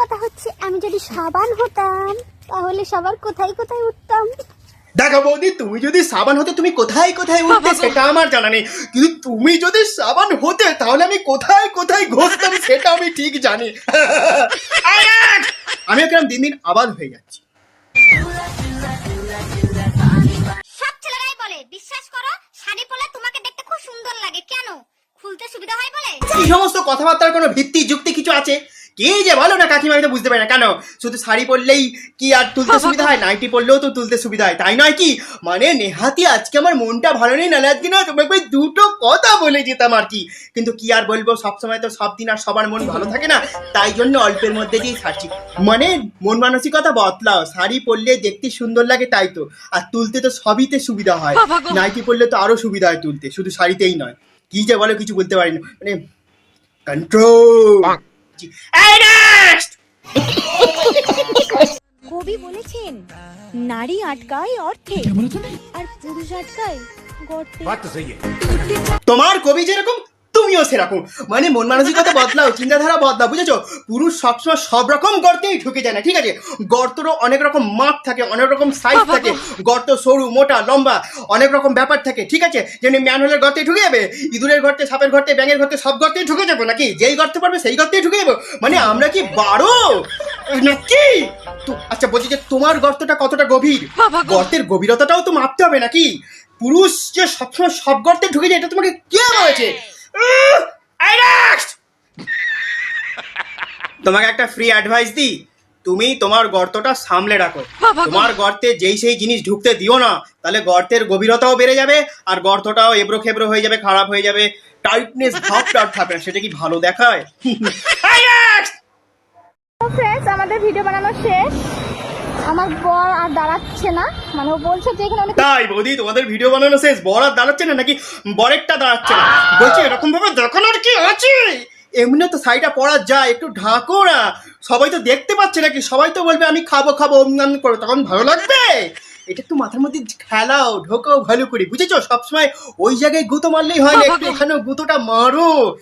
কথা হচ্ছে আমি যদি সাবান হতাম তাহলে সবার কোথায় কোথায় উঠতাম? দেখো বৌদি তুমি যদি সাবান হতে তুমি কোথায় কোথায় উঠতে সেটা আমার জানা নেই। কিন্তু তুমি যদি সাবান হতে তাহলে আমি কোথায় কোথায় ঘষতাম সেটা আমি ঠিক জানি। আমি একদম দিন দিন আবাদ হয়ে যাচ্ছি। সব ছেলেরাই বলে বিশ্বাস করো শাড়ি পরলে তোমাকে দেখতে খুব সুন্দর লাগে। কেন? খুলতে সুবিধা হয় বলে? এই সমস্ত কথাবার্তার কোনো ভিত্তি যুক্তি কিছু আছে? কে যে বলো না কাকিমা আমি তো বুঝতে পারি না। কেন? শুধু শাড়ি পরলেই কি আর তুলতে সুবিধা হয়? নাইটি পরলেও তো তুলতে সুবিধা হয়। তাই নয় কি? মানে নেহাতি আজকে আমার মনটা ভালো নেই নালে আজকে না তোমাকে দুটো কথা বলে যেতাম আর কি। কিন্তু কি আর বলব সবসময় তো সব দিন আর সবার মন ভালো থাকে না। তাই জন্য অল্পের মধ্যে দিয়ে ছাড়ছি মানে মন মানসিকতা বদলাও। শাড়ি পরলে দেখতে সুন্দর লাগে তাই তো। আর তুলতে তো সবইতে সুবিধা হয়। নাইটি পরলে তো আরও সুবিধা হয় তুলতে। শুধু শাড়িতেই নয়। কি যে বলো কিছু বলতে পারি না। মানে কন্ট্রোল এই! কবি বলেছেন নারী আটকায় অর্থে আর পুরুষ আটকায় গর্তে। তোমার কবি যেরকম তুমিও সেরকম। মানে মন মানসিকতা বদলাও চিন্তাধারা বদলাও বুঝেছ? পুরুষ সবসময় সব রকম গর্তেই ঢুকে যায় না ঠিক আছে? গর্তরও অনেক রকম মাপ থাকে অনেক রকম সাইজ থাকে। গর্ত সরু মোটা লম্বা অনেক রকম ব্যাপার থাকে ঠিক আছে? যেমনি ম্যানহোলের গর্তে ঢুকে যাবে ইঁদুরের গর্তে সাপের গর্তে ব্যাঙের গর্তে সব গর্তেই ঢুকে যাব নাকি? যেই গর্তে পারবে সেই গর্তেই ঢুকে যাব। মানে আমরা কি বারো? নাকি? তো আচ্ছা বলছি যে তোমার গর্তটা কতটা গভীর? গর্তের গভীরতাটাও তো মাপতে হবে নাকি? পুরুষ যে সবসময় সব গর্তে ঢুকে যায় এটা তোমাকে কে বলেছে! তোমাকে একটা ফ্রি অ্যাডভাইস দিই। তুমি তোমার গর্তটা সামলে রাখো। তোমার গর্তে যেই সেই জিনিস ঢুকতে দিও না তাহলে গর্তের গভীরতাও বেড়ে যাবে আর গর্তটাও এবড়ো খেবড়ো হয়ে যাবে খারাপ হয়ে যাবে। টাইটনেস ভাবটা আর থাকবে না সেটা কি ভালো দেখায়? আমাদের ভিডিও বানানো শেষ। আমার বর আর দাঁড়াচ্ছে না। মানে ও বলছে যে এখানে অনেক তাই বৌদি তোমাদের ভিডিও বানানো শেষ। বর আর দাঁড়াচ্ছে না নাকি বরেরটা দাঁড়াচ্ছে না? বলছি এরকম ভাবে দেখানোর কি আছে? এমনি তো শাড়িটা পরা যায় একটু ঢাকো না। সবাই তো দেখতে পাচ্ছে নাকি? সবাই তো বলবে আমি খাব খাব অমনাম করো। তখন ভালো লাগবে? এটা একটু মাথার মধ্যে খেলাও ঢোকাও ভালো করে। বুঝেছ? সবসময় ওই জায়গায় গুঁতো মারলেই হয় না একটু এখানেও গুঁতোটা মারো।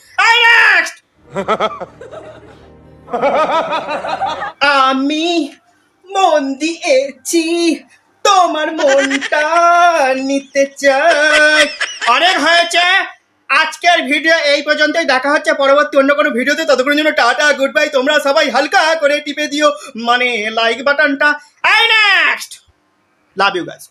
আমি মন দিয়েছি তোমার মনটা নিতে চাই। অনেক হয়েছে। আজকের ভিডিও এই পর্যন্তই। দেখা হচ্ছে পরবর্তী অন্য কোনো ভিডিওতে। ততক্ষণের জন্য টাটা গুড বাই তোমরা সবাই হালকা করে টিপে দিও। মানে লাইক বাটনটা I next love you guys